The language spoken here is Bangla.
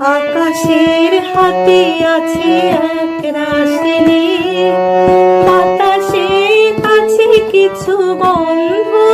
আকাশের হাতে আছে এক রাশি বাতাসে আছে কিছু বন্ধু।